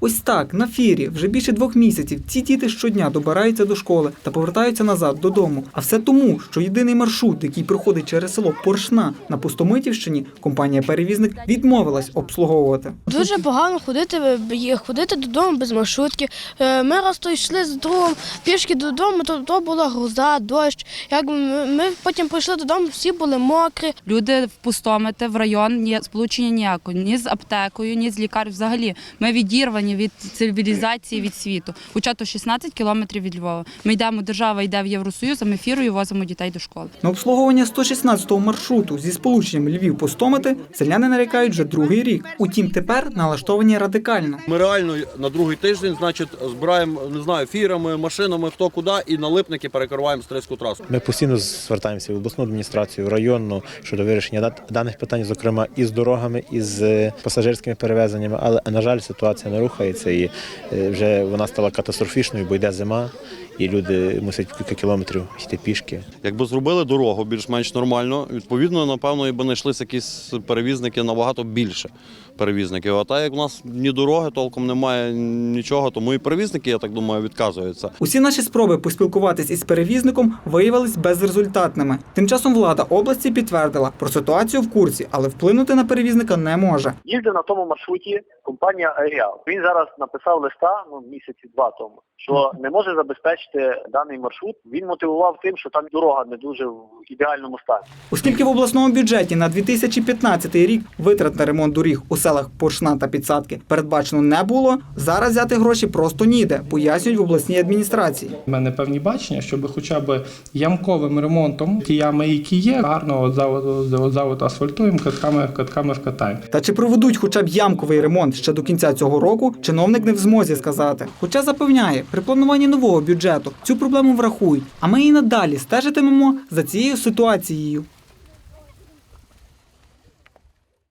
Ось так, на фірі, вже більше двох місяців ці діти щодня добираються до школи та повертаються назад додому. А все тому, що єдиний маршрут, який проходить через село Поршна на Пустомитівщині, компанія-перевізник відмовилась обслуговувати. Дуже погано ходити, е, ходити додому без маршрутки. Е, Ми раз то йшли з другом пішки додому, то, то була гроза, дощ. Як ми, потім прийшли додому, всі були мокрі. Люди в пустомети в район ні сполучення ніякого, ні з аптекою, ні з лікарів. Взагалі ми відірвані від цивілізації, від світу. Хоча то 16 кілометрів від Львова. Ми йдемо, держава йде в Євросоюз, а ми фірою возимо дітей до школи. На обслуговування 116-го маршруту зі сполученням Львів Пустомити селяни нарікають вже другий рік. Утім, тепер налаштовані радикально. Ми реально на другий тиждень, значить, збираємо не знаю, фірами, машинами, хто куди, і на липники перекриваємо стрийську трасу. Ми постійно звертаємося в обласну адміністрацію, в районну щодо вирішення даних питань, зокрема і з дорогами, і з е, пасажирськими перевезеннями. Але на жаль, ситуація не рухається і е, вже вона стала катастрофічною, бо йде зима, і люди мусять кілька кілометрів йти пішки. Якби зробили дорогу більш-менш нормально, відповідно, напевно, і би знайшлися якісь перевізники набагато більше перевізників. А так як у нас ні дороги толком немає нічого, тому і перевізники, я так думаю, відказуються. Усі наші спроби поспілкуватись із перевізником виявились безрезультатними. Тим часом влада області підтвердила про ситуацію в курсі, але вплинути на перевізника не може. їздив на тому маршруті компанія Аеріал. Він зараз написав листа ну місяці два тому, що не може забезпечити даний маршрут. Він мотивував тим, що там дорога не дуже в ідеальному стані. Оскільки в обласному бюджеті на 2015 рік витрат на ремонт доріг у селах Поршна та Підсадки передбачено не було, зараз взяти гроші просто ніде, пояснюють в обласній адміністрації. У мене певні бачення, щоб хоча б ямковим ремонтом ті ями, які є, гарно завод, асфальтуємо, катками, катками вкатаємо. Та чи проведуть хоча б ямковий ремонт ще до кінця цього року, чиновник не в змозі сказати. Хоча запевняє, при плануванні нового бюджету цю проблему врахують, а ми і надалі стежитимемо за цією ситуацією.